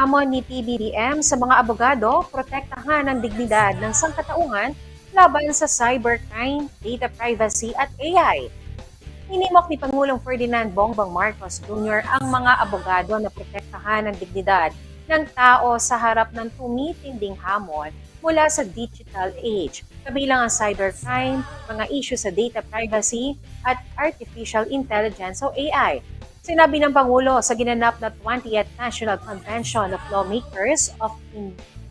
Hamon ni PBBM sa mga abogado, protektahan ang dignidad ng sangkatauhan laban sa cybercrime, data privacy at AI. Hinimok ni Pangulong Ferdinand Bongbong Marcos Jr. ang mga abogado na protektahan ang dignidad ng tao sa harap ng tumitinding hamon mula sa digital age, kabilang ang cybercrime, mga issue sa data privacy at artificial intelligence o AI. Sinabi ng Pangulo sa ginanap na 20th National Convention of Lawmakers of,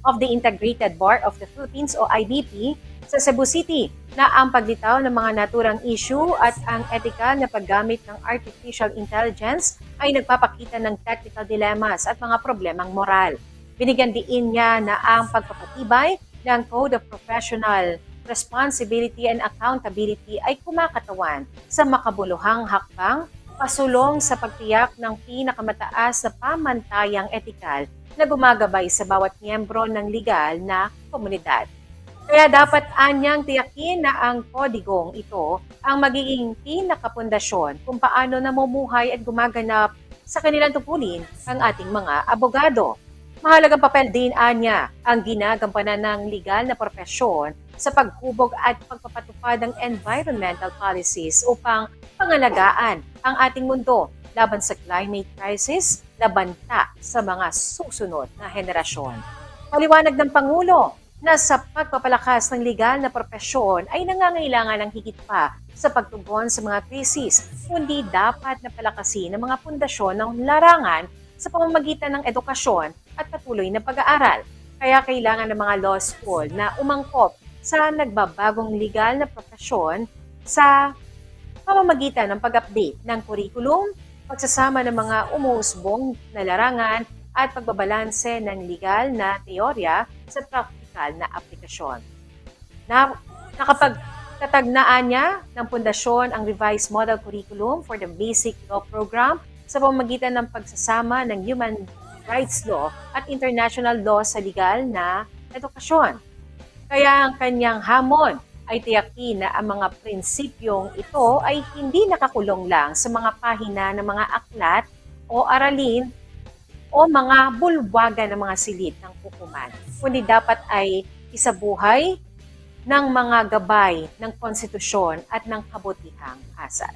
of the Integrated Bar of the Philippines o IBP sa Cebu City na ang paglitaw ng mga naturang issue at ang etikal na paggamit ng artificial intelligence ay nagpapakita ng technical dilemmas at mga problemang moral. Binigyan diin niya na ang pagpapatibay ng Code of Professional Responsibility and Accountability ay kumakatawan sa makabuluhang hakbang pasulong sa pagtiyak ng pinakamataas na pamantayang etikal na gumagabay sa bawat miyembro ng legal na komunidad. Kaya dapat anyang tiyakin na ang kodigong ito ang magiging pinakapundasyon kung paano namumuhay at gumaganap sa kanilang tungkulin ang ating mga abogado. Mahalagang papel din anya ang ginagampanan ng legal na profesyon sa paghubog at pagpapatupad ng environmental policies upang pangalagaan ang ating mundo laban sa climate crisis, labanta sa mga susunod na henerasyon. Paliwanag ng Pangulo na sa pagpapalakas ng legal na profesyon ay nangangailangan ng higit pa sa pagtugon sa mga krisis, kundi dapat na palakasin ang mga pundasyon ng larangan sa pamamagitan ng edukasyon at patuloy na pag-aaral. Kaya kailangan ng mga law school na umangkop sa nagbabagong legal na profesyon sa pamamagitan ng pag-update ng curriculum, pagsasama ng mga umuusbong na larangan at pagbabalanse ng legal na teorya sa praktikal na aplikasyon. Na, nakapagtatagnaan niya ng pundasyon ang revised model curriculum for the basic law program sa pamamagitan ng pagsasama ng human rights law at international law sa legal na edukasyon. Kaya ang kanyang hamon ay tiyakin na ang mga prinsipyong ito ay hindi nakakulong lang sa mga pahina ng mga aklat o aralin o mga bulwagan ng mga silid ng hukuman, kundi dapat ay isabuhay ng mga gabay ng konstitusyon at ng kabutihang asal.